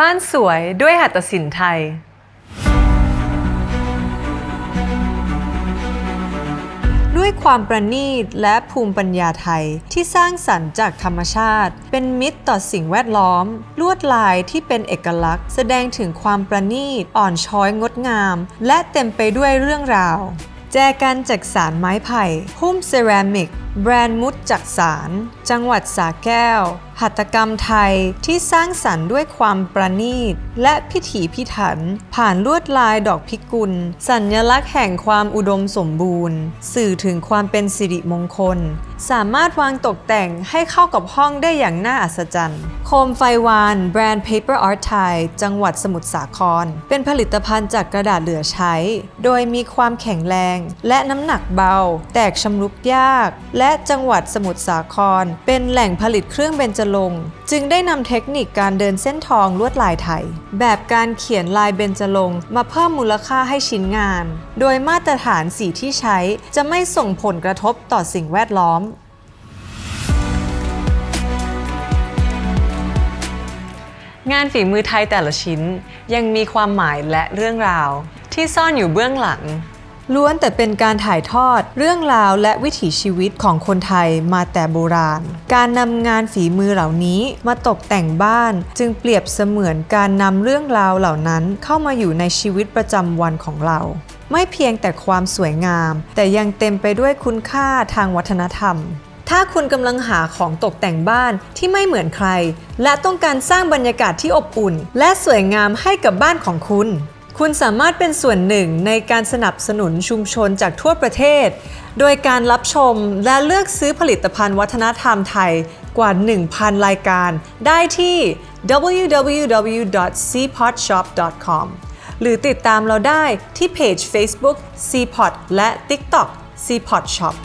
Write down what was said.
บ้านสวยด้วยหัตถศิลป์ไทย ด้วยความประณีตและภูมิปัญญาไทยที่สร้างสรรค์จากธรรมชาติ เป็นมิตรต่อสิ่งแวดล้อม ลวดลายที่เป็นเอกลักษณ์ แสดงถึงความประณีตอ่อนช้อยงดงาม และเต็มไปด้วยเรื่องราว แจกันจากสารไม้ไผ่หุ้มเซรามิก แบรนด์มุดจากสาร จังหวัดสาแก้ว หัตถกรรมไทยที่สร้างสรรค์ด้วยความประณีต และพิถีพิถัน ผ่านลวดลายดอกพิกุล สัญลักษณ์แห่งความอุดมสมบูรณ์ สื่อถึงความเป็นสิริมงคล สามารถวางตกแต่งให้เข้ากับห้องได้อย่างน่าอัศจรรย์ โคมไฟวาน แบรนด์ Paper Art Thai จังหวัดสมุทรสาคร เป็นผลิตภัณฑ์จากกระดาษเหลือใช้ โดยมีความแข็งแรง และน้ำหนักเบา แตกชำรุกยากและจังหวัดสมุทรสาคร เป็นแหล่งผลิตเครื่องเบญจรงค์จึงได้นำเทคนิคการเดินเส้นทองลวดลายไทย แบบการเขียนลายเบญจรงค์มาเพิ่มมูลค่าให้ชิ้นงาน โดยมาตรฐานสีที่ใช้จะไม่ส่งผลกระทบต่อสิ่งแวดล้อมงานฝีมือไทยแต่ละชิ้นยังมีความหมายและเรื่องราว ที่ซ่อนอยู่เบื้องหลัง ล้วนแต่เป็นการถ่ายทอดเรื่องราวและวิถีชีวิตของคนไทยมาแต่โบราณ การนำงานฝีมือเหล่านี้มาตกแต่งบ้าน จึงเปรียบเสมือนการนำเรื่องราวเหล่านั้นเข้ามาอยู่ในชีวิตประจำวันของเราไม่เพียงแต่ความสวยงาม แต่ยังเต็มไปด้วยคุณค่าทางวัฒนธรรม ถ้าคุณกำลังหาของตกแต่งบ้านที่ไม่เหมือนใคร และต้องการสร้างบรรยากาศที่อบอุ่น และสวยงามให้กับบ้านของคุณ คุณสามารถเป็นส่วนหนึ่งในการสนับสนุนชุมชนจากทั่วประเทศ โดยการรับชมและเลือกซื้อผลิตภัณฑ์วัฒนธรรมไทยกว่า 1,000 รายการ ได้ที่ www.cpotshop.com หรือติดตามเราได้ที่เพจ Facebook Cpot และ TikTok Cpot Shop